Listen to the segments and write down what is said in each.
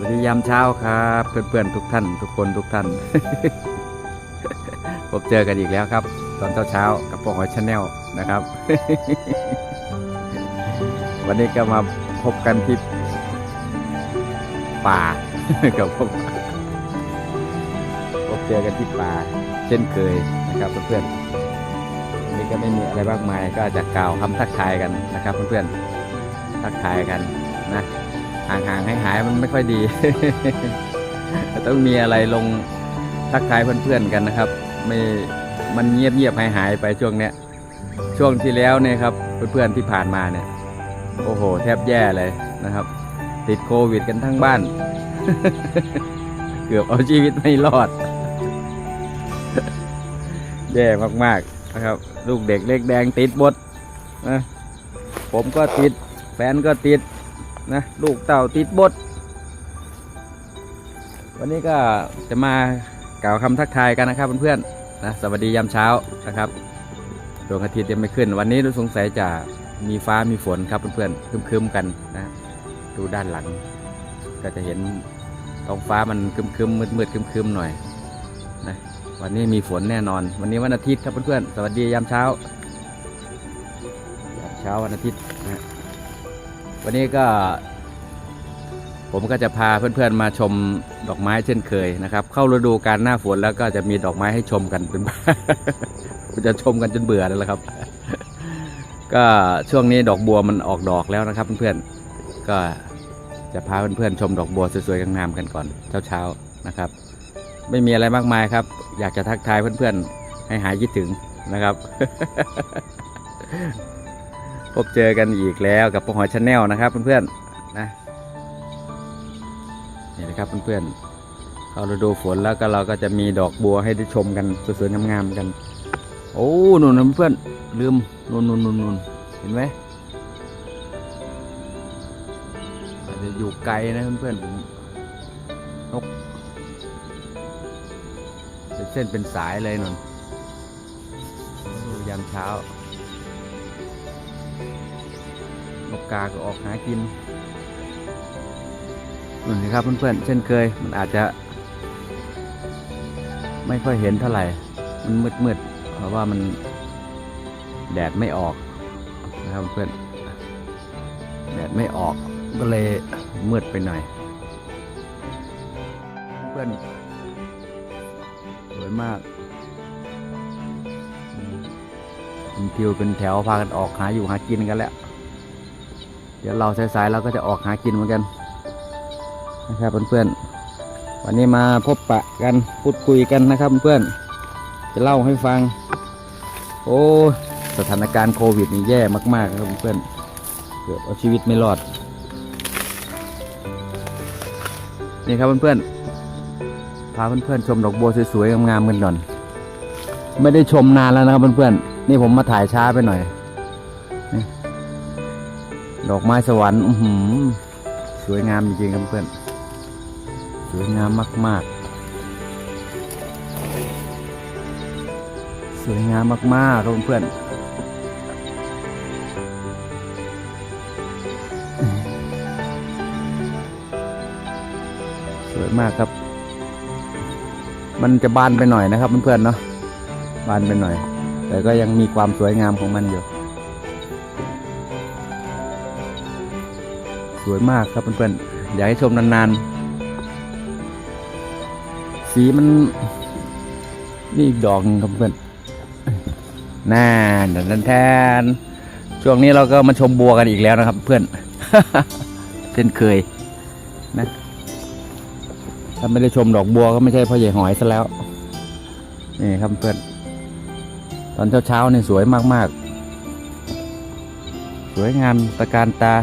วัสดียามเช้าครับ เพื่อนๆทุกท่าน ทุกคนทุกท่าน พบเจอกันอีกแล้วครับ ตอนเช้าๆกับปองหอยชาแนลนะครับ วันนี้ก็มาพบกันที่ป่ากับผมพบเจอกันที่ป่า เช่นเคยนะครับเพื่อนๆวันนี้ก็ไม่มีอะไรมากมายก็จะกล่าวคำทักทายกันนะครับ เพื่อนๆทักทายกันนะ ห่างๆให้หายๆมันไม่ค่อยดี ต้องมีอะไรลงทักทายเพื่อนๆกันนะครับ ไม่มันเงียบๆหายๆไปช่วงเนี้ยช่วงที่แล้วเนี่ยครับเพื่อนๆที่ผ่านมาเนี่ย โอ้โห แทบแย่เลยนะครับ ติดโควิดกันทั้งบ้าน เกือบเอาชีวิตไม่รอด แย่มากๆนะครับ ลูกเด็กเล็กแดงติดหมดนะผมก็ติดแฟนก็ติด นะลูกเต่าติดบดวันนี้ก็จะมากล่าวคำทักทายกันนะครับเพื่อนๆนะสวัสดียามเช้านะครับดวงอาทิตย์ยังไม่ขึ้น วันนี้รู้สงสัยจะมีฟ้ามีฝนครับเพื่อนๆคึมๆกันนะ ดูด้านหลัง ก็จะเห็นท้องฟ้ามันคึมๆมืดๆคึมๆหน่อยนะวันนี้มีฝนแน่นอน วันนี้วันอาทิตย์ครับเพื่อนๆสวัสดียามเช้ายามเช้าวันอาทิตย์ วันนี้ก็ ผมก็จะพาเพื่อนๆมาชมดอกไม้เช่นเคยนะครับ เข้าฤดูการหน้าฝนแล้วก็จะมีดอกไม้ให้ชมกันเป็นผมจะชมกันจนเบื่อแล้วครับ ก็ช่วงนี้ดอกบัวมันออกดอกแล้วนะครับเพื่อนๆก็จะพาเพื่อนๆชมดอกบัวสวยๆงามๆกันก่อนเช้าๆนะครับ ไม่มีอะไรมากมายครับ อยากจะทักทายเพื่อนๆให้หายคิดถึงนะครับ พบเจอกันอีกแล้วกับปงหอยชาแนลนะครับเพื่อนๆนะนี่นะครับเพื่อนๆเข้าฤดูฝนแล้วก็เราก็จะมีดอกบัวให้ได้ชมกันสวยๆงามๆกัน โอ้นุ่นนเพื่อนๆลืมนุ่นนุ่นนุ่นนุ่นเห็นไหมอาจจะอยู่ไกลนะเพื่อนๆผมนกเป็นเส้นเป็นสายเลยนุ่นยามเช้า นกกาก็ออกหากินนี่ครับเพื่อนๆเช่นเคยมันอาจจะ ไม่ค่อยเห็นเท่าไหร่ มันมืดๆเพราะว่ามันแดดไม่ออกนะครับเพื่อนแดดไม่ออกก็เลยมืดไปหน่อย เพื่อนสวยมากอืมเป็นทิวเป็นแถวพากันออกหาอยู่หากินกันแล้ว ดี๋ยวเราสายๆเราก็จะออกหากินเหมือนกันนะครับเพื่อนๆวันนี้มาพบปะกันพูดคุยกันนะครับเพื่อนๆจะเล่าให้ฟัง โอ้สถานการณ์โควิดนี่แย่มากๆนะครับเพื่อนๆเกือบเอาชีวิตไม่รอด นี่ครับเพื่อนๆพาเพื่อนๆชมดอกบัวสวยๆงามๆกันหน่อยไม่ได้ชมนานแล้วนะครับเพื่อนๆนี่ผมมาถ่ายช้าไปหน่อย ดอกไม้สวรรค์สวยงามจริงๆครับเพื่อน สวยงามมาก ๆ สวยงามมากๆครับเพื่อนสวยมากครับ มันจะบานไปหน่อยนะครับเพื่อนๆเนาะบานไปหน่อย แต่ก็ยังมีความสวยงามของมันอยู่ วยมากครับเพื่อนๆอยากให้ชมนานๆ สีมัน นี่อีกดอกหนึงครับเพื่อนน่าดันแทนช่วงนี้เราก็มาชมบัวกันอีกแล้วนะครับ เพื่อนเช่นเคยนะถ้าไม่ได้ชมดอกบัวก็ไม่ใช่พ่อใหญ่หอยซะแล้วนี่ครับเพื่อนตอนเช้าๆนี่สวยมากๆ สวยงามตะการตา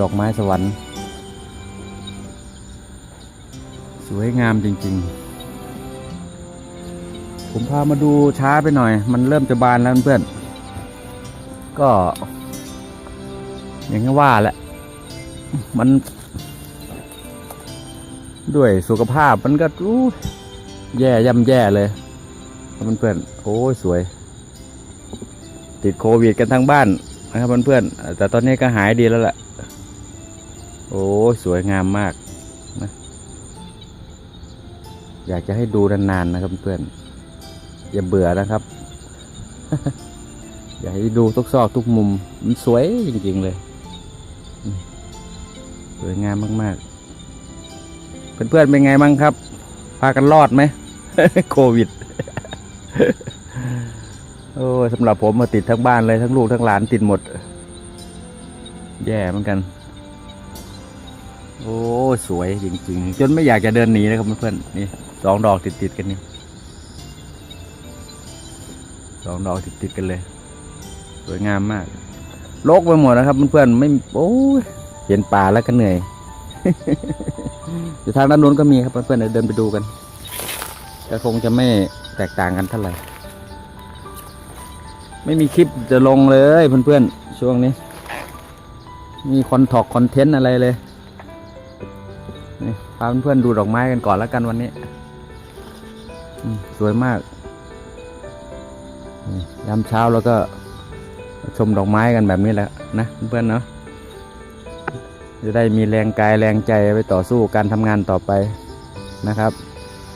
ดอกไม้สวรรค์ สวยงามจริง ๆ ผมพามาดูช้าไปหน่อย มันเริ่มจะบานแล้วเพื่อน ก็ อย่างที่ว่าแหละ มันด้วยสุขภาพมันก็อู้แย่ย่ำแย่เลยเพื่อนๆโอ้ยสวยติติดโควิดกันทั้งบ้านนะครับเพื่อนๆแต่ตอนนี้ก็หายดีแล้วแหละ โอ้สวยงามมากนะอยากจะให้ดูนานๆนะครับเพื่อนอย่าเบื่อนะครับ อยากให้ดูทุกซอกทุกมุม มันสวยจริงๆเลย สวยงามมากๆ เพื่อนๆเป็นไงบ้างครับ พากันรอดไหมโควิดโอ้สำหรับผมมาติดทั้งบ้านเลยทั้งลูกทั้งหลานติดหมด แย่เหมือนกัน โอ้สวยจริงๆ จนไม่อยากจะเดินหนีนะครับเพื่อนๆนี่สองดอกติดๆกันนี่สองดอกติดๆกันเลย สวยงามมากโลกไปหมดนะครับเพื่อนๆไม่โอ้ยเห็นป่าแล้วก็เหนื่อยอยู่ทางด้านนู้นก็มีครับเพื่อนๆเดินไปดูกันแต่คงจะไม่แตกต่างกันเท่าไหร่ไม่มีคลิปจะลงเลยเพื่อนๆช่วงนี้ มีคอนทอกคอนเทนต์อะไรเลย พาเพื่อนๆดูดอกไม้กันก่อนแล้วกันวันนี้สวยมากยามเช้าแล้วก็ชมดอกไม้กันแบบนี้แหละนะเพื่อนๆเนาะจะได้มีแรงกายแรงใจไปต่อสู้การทำงานต่อไปนะครับ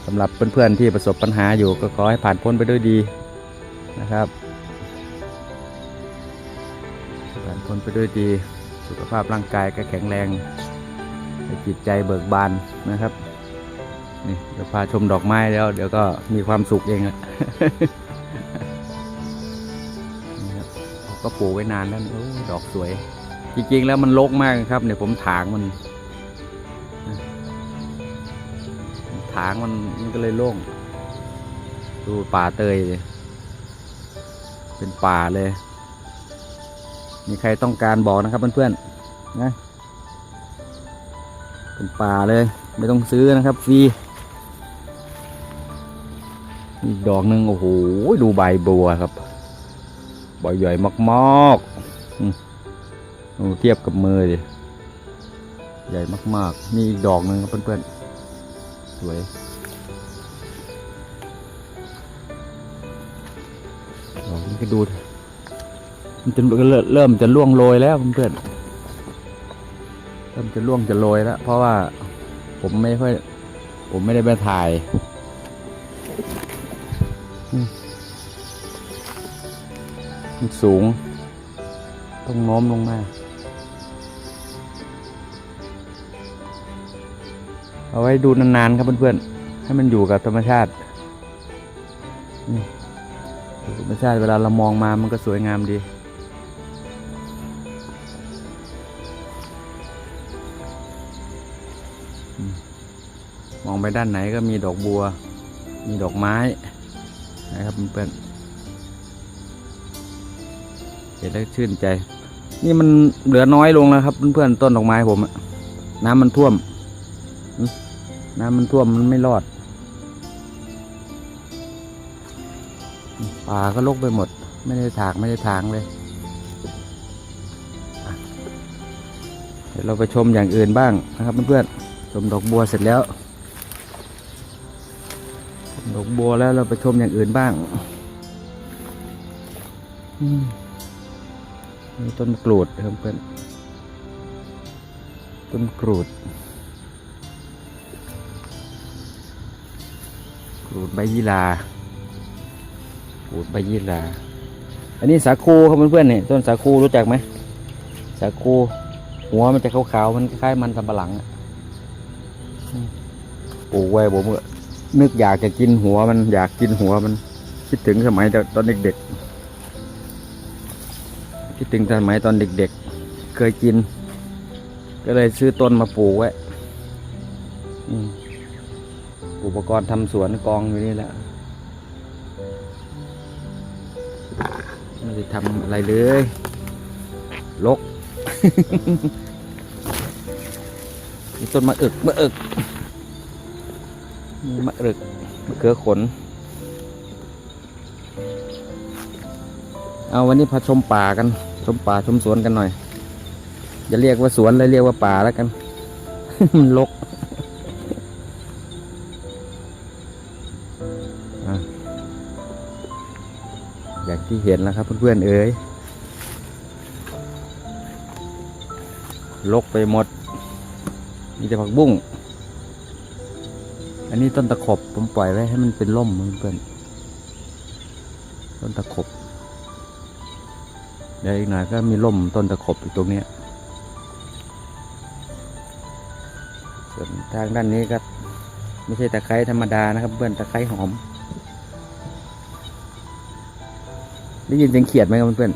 สำหรับเพื่อนๆที่ประสบปัญหาอยู่ก็ขอให้ผ่านพ้นไปด้วยดีนะครับ ผ่านพ้นไปด้วยดี สุขภาพร่างกายก็แข็งแรง จิตใจเบิกบานนะครับนี่เดี๋ยวพาชมดอกไม้แล้ว เดี๋ยวก็มีความสุขเองอะนี่ครับก็ปลูกไว้นานแล้วอดอกสวย จริงๆแล้วมันรกมากครับเนี่ยผมถางมัน ถางมันมันก็เลยโล่ง ดูป่าเตยเลยเป็นป่าเลย มีใครต้องการบอกนะครับเพื่อนๆนะ เป็นป่าเลย ไม่ต้องซื้อนะครับฟรีอีกดอกหนึ่งโอ้โหดูใบบัวครับใบใหญ่มากๆดูเทียบกับมือดิใหญ่มากๆมีอีกดอกหนึ่งครับเพื่อนๆสวยดอกนี้ก็ดูมันจะเริ่มเริ่มจะล่วงโรยแล้วเพื่อนๆ เริ่มจะล่วงจะโรยแล้ว เพราะว่าผมไม่ค่อย ผมไม่ได้ไปถ่ายมันสูง ต้องโน้มลงมา เอาไว้ดูนานๆครับเพื่อนๆ ให้มันอยู่กับธรรมชาติธรรมชาติเวลาเรามองมามันก็สวยงามดี มองไปด้านไหนก็มีดอกบัว มีดอกไม้นะครับเพื่อนๆเห็นแล้วชื่นใจ นี่มันเหลือน้อยลงแล้วครับเพื่อนๆต้นดอกไม้ผมน้ำมันท่วม น้ำมันท่วมมันไม่รอดป่าก็ลกไปหมด ไม่ได้ถากไม่ได้ทางเลยเดี๋ยวเราไปชมอย่างอื่นบ้างนะครับเพื่อนๆชมดอกบัวเสร็จแล้ว บัวแล้วเราไปชมอย่างอื่นบ้างอืมมีต้นกรูดครับเพื่อนต้นกรูด กรูดใบยี่ลากรูดใบยี่ลาอันนี้สาคูครับเพื่อนๆนี่ต้นสาคูรู้จักไหมสาคูหัวมันจะขาวๆมันคล้ายมันสำปะหลังปลูกไว้ผมก็ นึกอยากจะกินหัวมันอยากกินหัวมันคิดถึงสมัยตอนเด็กๆคิดถึงสมัยตอนเด็กๆ เคยกิน ก็เลยซื้อต้นมาปลูกไว้อุปกรณ์ทำสวนกองอยู่นี่แหละไม่ได้ทำอะไรเลยลกมีต้นมะอึกมะอึก มีมะรึกมะเขือขน เอาวันนี้พาชมป่ากัน ชมป่าชมสวนกันหน่อยอย่าเรียกว่าสวนเลยเรียกว่าป่าแล้วกัน มันรกอะอย่างที่เห็นแล้วครับเพื่อนๆเอ๋ยลกไปหมด มีแต่ผักบุ้ง อันนี้ต้นตะขบผมปล่อยไว้ให้มันเป็นร่มเพื่อนต้นตะขบเดี๋ยวอีกหน่อยก็มีร่มต้นตะขบอยู่ตรงนี้ส่วนทางด้านนี้ก็ไม่ใช่ตะไคร้ธรรมดานะครับ เพื่อนตะไคร้หอมได้ยินเสียงเขียดไหมครับเพื่อน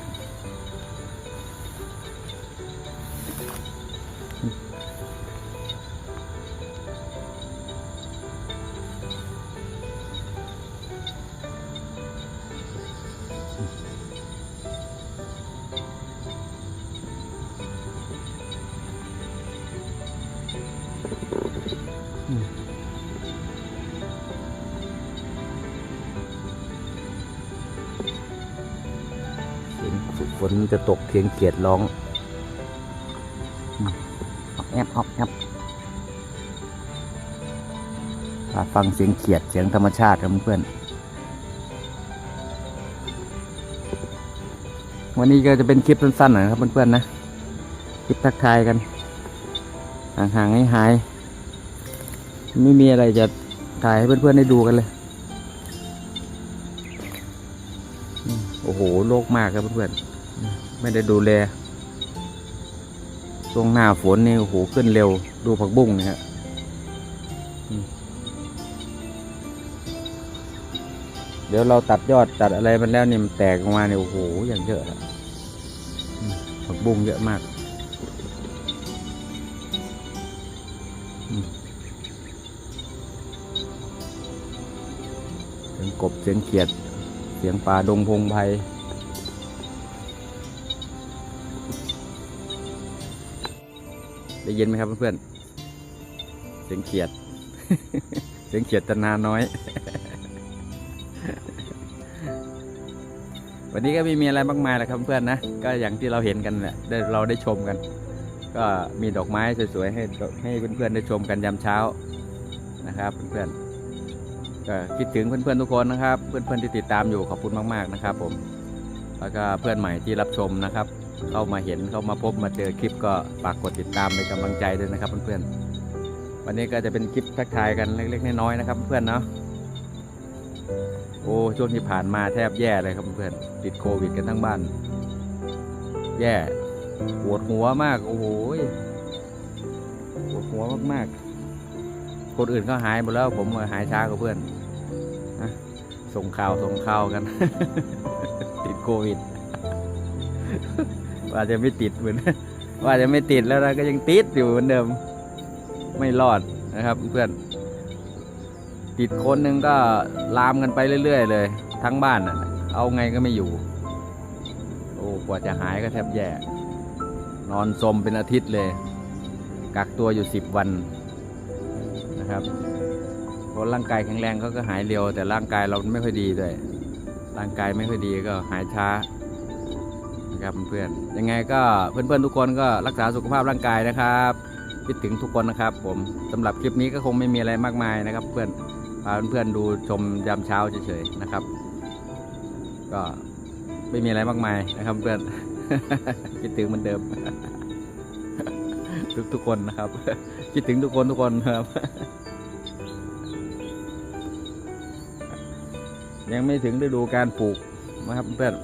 เสียงเขียดร้องแอบออกแอบฟังเสียงเขียดเสียงธรรมชาติครับเพื่อน วันนี้ก็จะเป็นคลิปสั้นๆหน่อยนะครับเพื่อนๆนะ คลิปทักทายกันห่างๆให้หายๆไม่มีอะไรจะถ่ายให้เพื่อนๆได้ดูกันเลย โอ้โห โลกมากครับเพื่อนๆ ไม่ได้ดูแลช่วงหน้าฝนนี่โอ้โหขึ้นเร็ว ดูผักบุ้งเนี่ยฮะเดี๋ยวเราตัดยอดตัดอะไรมันแล้วนี่มันแตกออกมาเนี่ยโอ้โหอย่างเยอะผักบุ้งเยอะมากเสียงกบเสียงเขียด เสียงป่าดงพงไพร ได้ยินไหมครับเพื่อนๆ เสียงเขียด เสียงเขียดตนาน้อย วันนี้ก็ไม่มีอะไรมากมายแหละครับเพื่อนนะ ก็อย่างที่เราเห็นกันแหละได้เราได้ชมกัน ก็มีดอกไม้สวยๆให้ให้เพื่อนๆได้ชมกันยามเช้านะครับเพื่อนๆ ก็คิดถึงเพื่อนๆทุกคนนะครับ เพื่อนๆที่ติดตามอยู่ขอบคุณมากๆนะครับ ผม แล้วก็เพื่อนใหม่ที่รับชมนะครับ เข้ามาเห็นเข้ามาพบมาเจอคลิปก็ฝากกดติดตามเป็นกำลังใจด้วยนะครับเพื่อนๆวันนี้ก็จะเป็นคลิปทักทายกันเล็ก ๆน้อยๆนะครับเพื่อนเนาะโอ้ช่วงที่ผ่านมาแทบแย่เลยครับเพื่อนติดโควิดกันทั้งบ้าน แย่ปวดหัวมากโอ้โหปวดหัวมากๆ คนอื่นก็หายหมดแล้วผมหายช้ากว่าเพื่อนส่งข่าวส่งข่าวกัน ติดโควิด ว่าจะไม่ติดเหมือนว่าจะไม่ติดแล้วนะก็ยังติดอยู่เหมือนเดิม ไม่รอดนะครับ เพื่อน ติดคนหนึ่งก็ลามกันไปเรื่อย ๆ เลย ทั้งบ้านนะเอาไงก็ไม่อยู่ โอ้กว่าจะหายก็แทบแย่ นอนสมเป็นอาทิตย์เลย กักตัวอยู่สิบวันนะครับเพราะร่างกายแข็งแรงเขาก็หายเร็ว แต่ร่างกายเราไม่ค่อยดีด้วย ร่างกายไม่ค่อยดีก็หายช้า นะครับเพื่อนๆยังไงก็เพื่อนๆทุกคนก็รักษาสุขภาพร่างกายนะครับคิดถึงทุกคนนะครับ ผมสำหรับคลิปนี้ก็คงไม่มีอะไรมากมายนะครับ เพื่อนพาเพื่อนๆดูชมยามเช้าเฉยๆนะครับ ก็ไม่มีอะไรมากมายนะครับเพื่อนคิดถึงเหมือนเดิม ทุกทุกๆคนนะครับ คิดถึงทุกคนทุกคนครับ ยังไม่ถึงฤดูการปลูกนะครับเพื่อน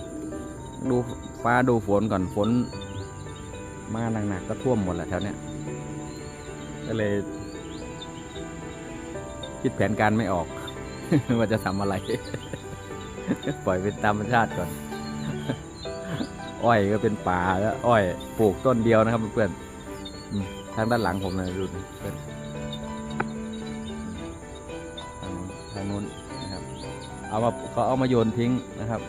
ดู ฟ้าดูฝนก่อนฝน มาหนักๆก็ท่วมหมดแหละแถวเนี้ยก็เลย คิดแผนการไม่ออก ว่าจะทำอะไร ปล่อยเป็นตามธรรมชาติก่อน อ้อยก็เป็นป่าแล้ว อ้อยปลูกต้นเดียวนะครับเพื่อนทางด้านหลังผมเลยดูนะเพื่อนทางนู้นทางนู้นนะครับ เอามาเขาเอามาโยนทิ้งนะครับ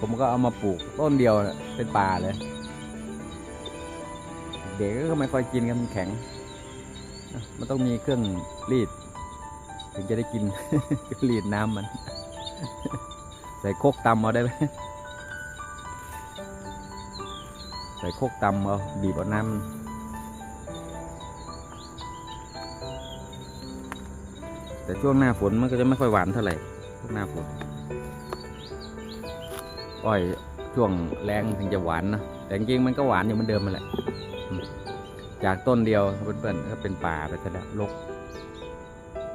ผมก็เอามาปลูกต้นเดียวน่ะเป็นป่าเลย เด็กก็ไม่ค่อยกินกันมันแข็ง มันต้องมีเครื่องรีด ถึงจะได้กินรีดน้ำมัน ใส่โคกตำเอาได้ไหมใส่โคกตำเอาบีบเอาน้ำแต่ช่วงหน้าฝนมันก็จะไม่ค่อยหวานเท่าไหร่ช่วงหน้าฝน อ้อยช่วงแรงถึงจะหวานนะแต่จริงๆมันก็หวานอยู่เหมือนเดิมมันแหละจากต้นเดียวเพื่อนๆก็เป็นป่าไปซะแล้วรก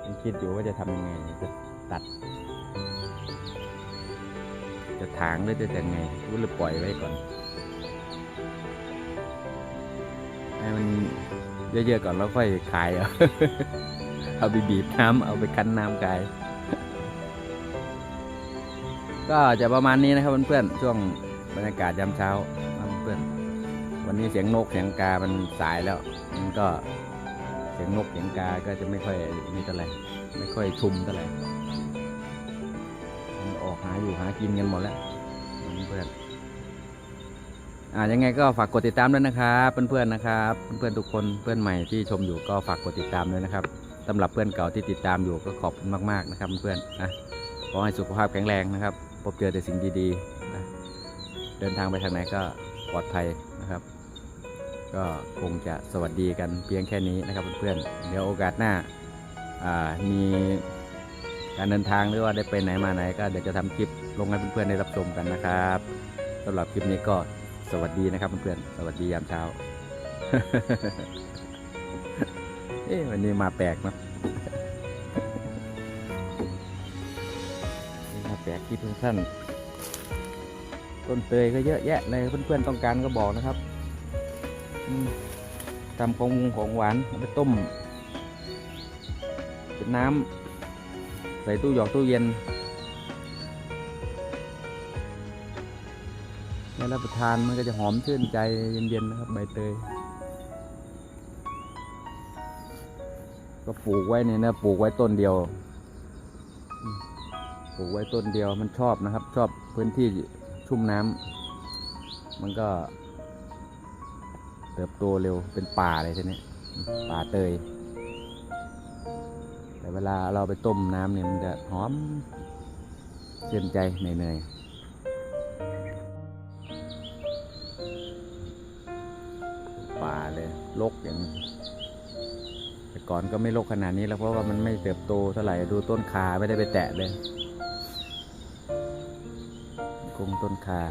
ยังคิดอยู่ว่าจะทำยังไงจะตัด จะถางหรือจะยังไงรู้หรือปล่อยไว้ก่อนให้มันเยอะๆก่อนแล้วค่อยขายเอาเอาไปบีบน้ำเอาไปคั้นน้ำกาย ก็จะประมาณนี้นะครับเพื่อนๆช่วงบรรยากาศยามเช้านเพื่อนวันนี้เสียงนกเสียงกา มันสายแล้ว มันก็เสียงนกเสียงกา ก็จะไม่ค่อยมีเท่าไหร่ไม่ค่อยชุมเท่าไหร่มันออกหาอยู่หากินกันหมดแล้วเพื่อนอ่ายังไงก็ฝากกดติดตามด้วยนะครับเพื่อนๆนะครับเพื่อนๆทุกคนเพื่อนใหม่ที่ชมอยู่ก็ฝากกดติดตามด้วยนะครับสำหรับเพื่อนเก่าที่ติดตามอยู่ก็ขอบคุณมากๆนะครับเพื่อนๆนะขอให้สุขภาพแข็งแรงนะครับ พบเจอแต่สิ่งดีๆนะเดินทางไปทางไหนก็ปลอดภัยนะครับ ก็คงจะสวัสดีกันเพียงแค่นี้นะครับเพื่อนๆเดี๋ยวโอกาสหน้าามีการเดินทางหรือว่าได้ไปไหนมาไหน ก็เดี๋ยวจะทำคลิปลงให้เพื่อนๆได้รับชมกันนะครับสำหรับคลิปนี้ก็สวัสดีนะครับเพื่อนๆสวัสดียามเช้าเอ๊ะวันนี้มาแปลกเนะ นี่มาแปลกที่เพื่อนท่านต้นเตยก็เยอะแยะเลยเพื่อนๆต้องการก็บอกนะครับทำของงของหวานไปต้มเป็นน้ำใส่ตู้หยอกตู้เย็นแล้วรับประทานมันก็จะหอมชื่นใจเย็นๆนะครับใบเตย ก็ปลูกไว้เนี่ยนะปลูกไว้ต้นเดียว ปลูกไว้ต้นเดียวมันชอบนะครับ ชอบพื้นที่ชุ่มน้ำมันก็ เติบโตเร็วเป็นป่าเลยทีนี้ป่าเตย แต่เวลาเราไปต้มน้ำเนี่ยมันจะหอมเชื่นใจเหนื่อยป่าเลยรกอย่างแต่ก่อนก็ไม่รกขนาดนี้แล้วเพราะว่ามันไม่เติบโตเท่าไหร่ดูต้นขาไม่ได้ไปแตะเลย กงต้นคา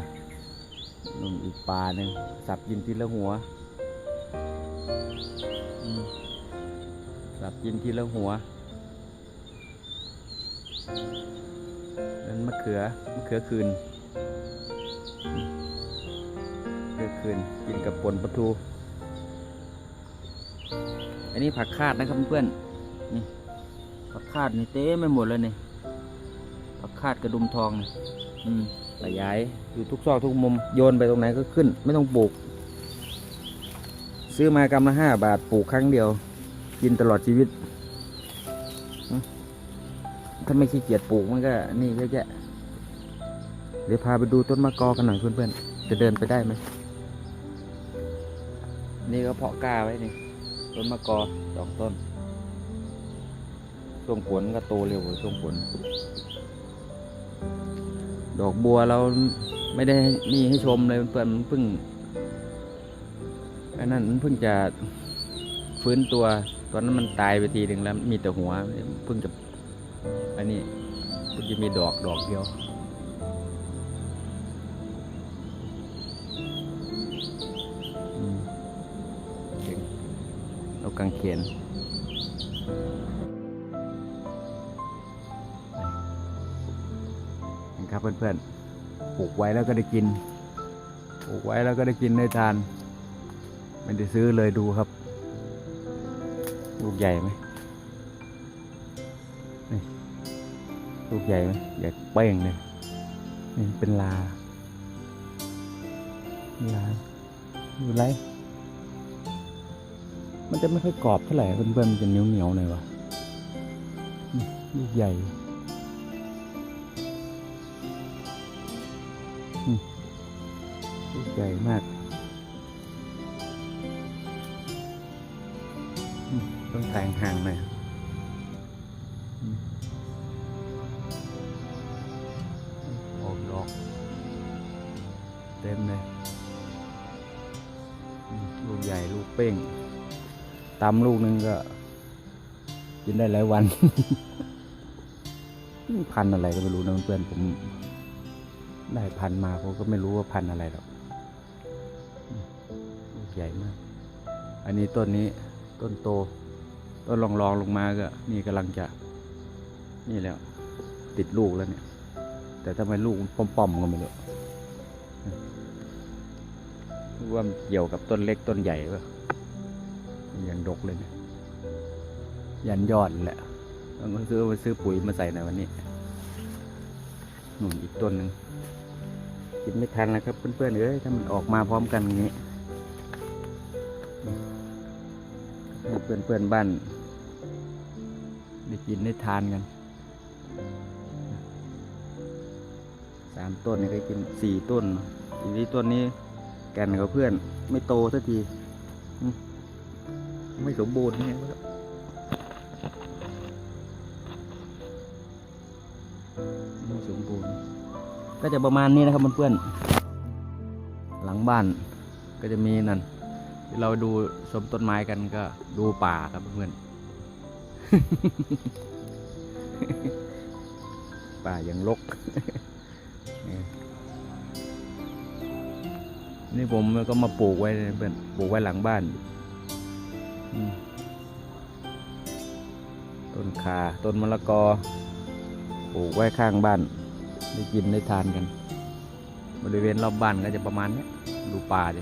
นุ่นอีกปลาหนึ่งสับกินทีละหัวสับกินทีละหัวนั่นมะเขือมะเขือคืนมะเขือคืนกินกับปนปลาทูอันนี้ผักคาดนะครับเพื่อนนี่ผักคาดนี่เต้ไม่หมดเลยนี่ผักคาดกระดุมทองนี่อืม ขยายอยู่ทุกซอกทุกมุมโยนไปตรงไหนก็ขึ้น ไม่ต้องปลูก ซื้อมากำละห้าบาทปลูกครั้งเดียว กินตลอดชีวิต ถ้าไม่ขี้เกียจปลูกมันก็ นี่เยอะแยะเดี๋ยวพาไปดูต้นมะกอกันหน่อยเพื่อนๆจะเดินไปได้ไหมนี่ก็เพาะกล้าไว้นี่ต้นมะกอสองต้นช่วงฝนก็โตเร็วกว่าช่วงฝน ดอกบัวเราไม่ได้นี่ให้ชมเลยเพื่อนมันเพิ่งอันนั้นเพิ่งจะฟื้นตัวตอนนั้นมันตายไปทีหนึ่งแล้ว มีแต่หัวเพิ่งจะอันนี้เพิ่งจะมีดอกดอกเดียวเรากางเขนน เพื่อนๆปลูกไว้แล้วก็ได้กินปลูกไว้แล้วก็ได้กินได้ทาน ไม่ได้ซื้อเลยดูครับ ลูกใหญ่ไหมนี่ลูกใหญ่ไหมใหญ่เป้งเลยนี่เป็นลาลาอยู่ไรมันจะไม่ค่อยกรอบเท่าไหร่เพื่อนๆมันจะเหนียวๆหน่อยวะนี่ลูกใหญ่ ลูกใหญ่มาก ต้องถ่ายห่างๆหน่อยอืมออกดอก เต็มเลย ลูกใหญ่ลูกเป้งตำลูกนึงก็ กินได้หลายวัน พันอะไรก็ไม่รู้นะเพื่อนผมได้พันมาผมก็ไม่รู้ว่าพันอะไรหรอก ใหญ่มาก อันนี้ต้นนี้ต้นโต ต้นรองรองๆลงมาก็นี่กำลังจะนี่แล้ว ติดลูกแล้วเนี่ย แต่ทำไมลูกมันป่อมๆก็ไม่รู้ว่าเกี่ยวกับต้นเล็กต้นใหญ่ปะยังดกเลยเนี่ยยันยอดแหละต้องซื้อมาซื้อปุ๋ยมาใส่ในวันนี้ หนุนอีกต้นหนึ่งกินไม่ทันแล้วครับเพื่อนๆเอ้ยถ้ามันออกมาพร้อมกันอย่างนี้ ให้เพื่อนๆบ้านได้กินได้ทานกันสามต้นนี่ก็กินสี่ต้นทีนี้ต้นนี้แก่นกับเพื่อน ไม่โตสักที ไม่สมบูรณ์ไงวะไม่สมบูรณ์ ก็จะประมาณนี้นะครับเพื่อนๆหลังบ้านก็จะมีนั่น เราดูชมต้นไม้กันก็ดูป่าครับเพื่อน ป่าอย่างรกนี่ผมก็มาปลูกไว้เพื่อนปลูกไว้หลังบ้านต้นขาต้นมะละกอปลูกไว้ข้างบ้าน ได้กินได้ทานกัน บริเวณรอบบ้านก็จะประมาณนี้ดูป่าดิ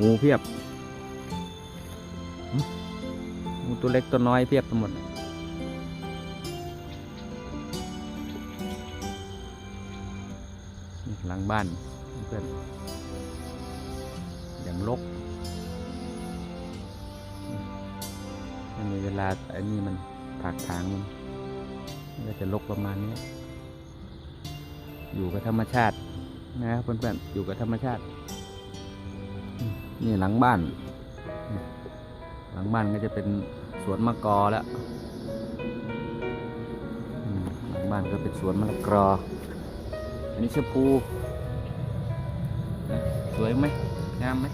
งูเพียบ งูตัวเล็กตัวน้อยเพียบไปหมดนี่หลังบ้านเพื่อนอย่างรกไม่มีเวลาไอ้นี่มันผักทางมันก็จะลกประมาณนี้ อยู่กับธรรมชาตินะครับเพื่อนๆอยู่กับธรรมชาติ นี่หลังบ้าน ลังบ้านก็จะเป็นสวนมะกอแล้วหลังบ้านก็เป็นสวนมะละกออันนี้ชะพูสวยไหมงามไหม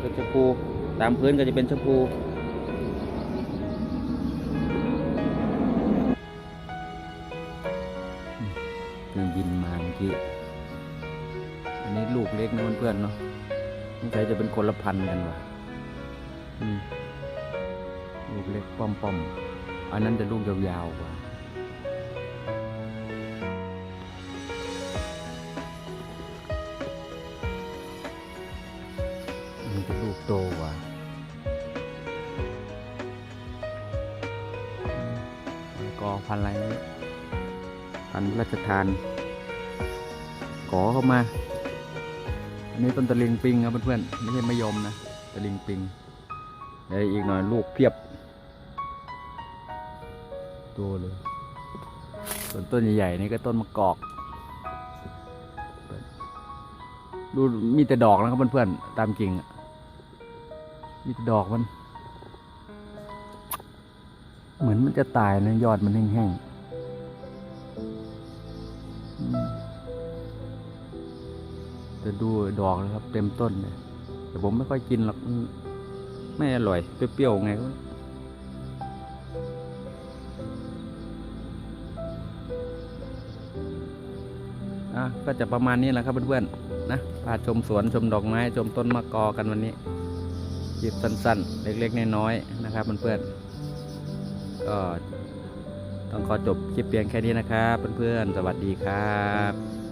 ก็ชะพูตามพื้นก็จะเป็นชะพูเครื่องบินมาเมื่อกี้อันนี้ลูกเล็กนะเพื่อนๆเนาะสงสัยจะเป็นคนละพันธุ์กันว่ะ ลูกเล็กป้อมๆอันนั้นจะลูกยาวๆกว่าอันนี้จะลูกโตกว่ากอพันอะไรนี่พันราชทานขอเข้ามา อันนี้ต้นตะลิงปิงครับเพื่อนๆไม่ใช่มะยมนะตะลิงปิง เดี๋ยวอีกหน่อยลูกเพียบตัวเลยส่วนต้นใหญ่ๆนี่ก็ต้นมะกอก ดูมีแต่ดอกนะครับเพื่อนๆตามจริงมีแต่ดอกมัน เหมือนมันจะตายนะยอดมันแห้งๆจะดูดอกนะครับ เต็มต้นเลยแต่ผมไม่ค่อยกินหรอก ไม่อร่อย เปรี้ยวๆไงก็ไม่รู้อะก็จะประมาณนี้แหละครับเพื่อนๆนะพาชมสวนชมดอกไม้ ชมต้นมะกอกันวันนี้หยิบสั้นๆ เล็กๆน้อยๆนะครับเพื่อนๆก็ต้องขอจบคลิปเพียงแค่นี้นะครับ เพื่อนๆ สวัสดีครับ